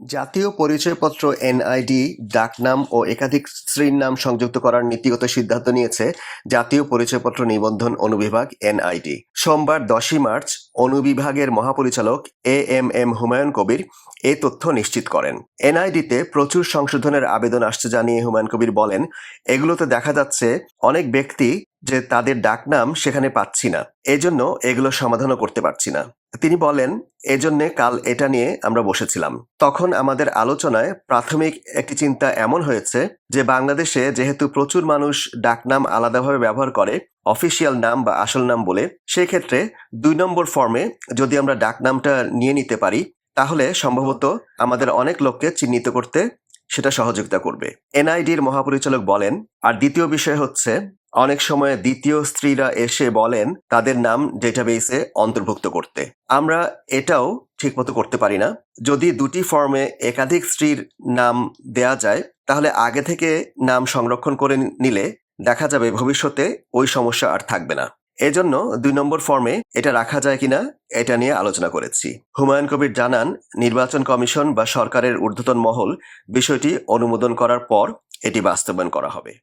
জাতীয় পরিচয়পত্র এনআইডি, ডাকনাম ও একাধিক স্ত্রীর নাম সংযুক্ত করার নীতিগত সিদ্ধান্ত নিয়েছে জাতীয় পরিচয়পত্র নিবন্ধন অনুবিভাগ এনআইডি। সোমবার দশই মার্চ অনুবিভাগের মহাপরিচালক A M M Humayun Kabir এ তথ্য নিশ্চিত করেন। এনআইডিতে প্রচুর সংশোধনের আবেদন আসছে জানিয়ে হুমায়ুন কবির বলেন, এগুলোতে দেখা যাচ্ছে অনেক ব্যক্তি যে তাদের ডাকনাম সেখানে পাচ্ছি না। এজন্য এগুলো সমাধানও করতে পারছি না। তিনি বলেন, এজন্যে কাল এটা নিয়ে আমরা বসেছিলাম। তখন আমাদের আলোচনায় প্রাথমিক একটি চিন্তা এমন হয়েছে যে বাংলাদেশে যেহেতু প্রচুর মানুষ ডাকনাম আলাদাভাবে ব্যবহার করে, অফিসিয়াল নাম বা আসল নাম বলে, সেক্ষেত্রে দুই নম্বর ফর্মে যদি আমরা ডাকনামটা নিয়ে নিতে পারি, তাহলে সম্ভবত আমাদের অনেক লোককে চিহ্নিত করতে সেটা সহযোগিতা করবে। এনআইডির মহাপরিচালক বলেন, আর দ্বিতীয় বিষয় হচ্ছে অনেক সময় দ্বিতীয় স্ত্রীরা এসে বলেন তাদের নাম ডেটাবেসে অন্তর্ভুক্ত করতে। আমরা এটাও ঠিকমতো করতে পারি না। যদি দুটি ফর্মে একাধিক স্ত্রীর নাম দেয়া যায়, তাহলে আগে থেকে নাম সংরক্ষণ করে নিলে দেখা যাবে ভবিষ্যতে ওই সমস্যা আর থাকবে না। এজন্য দুই নম্বর ফর্মে এটা রাখা যায় কিনা, এটা নিয়ে আলোচনা করেছি। হুমায়ুন কবির জানান, নির্বাচন কমিশন বা সরকারের ঊর্ধ্বতন মহল বিষয়টি অনুমোদন করার পর এটি বাস্তবায়ন করা হবে।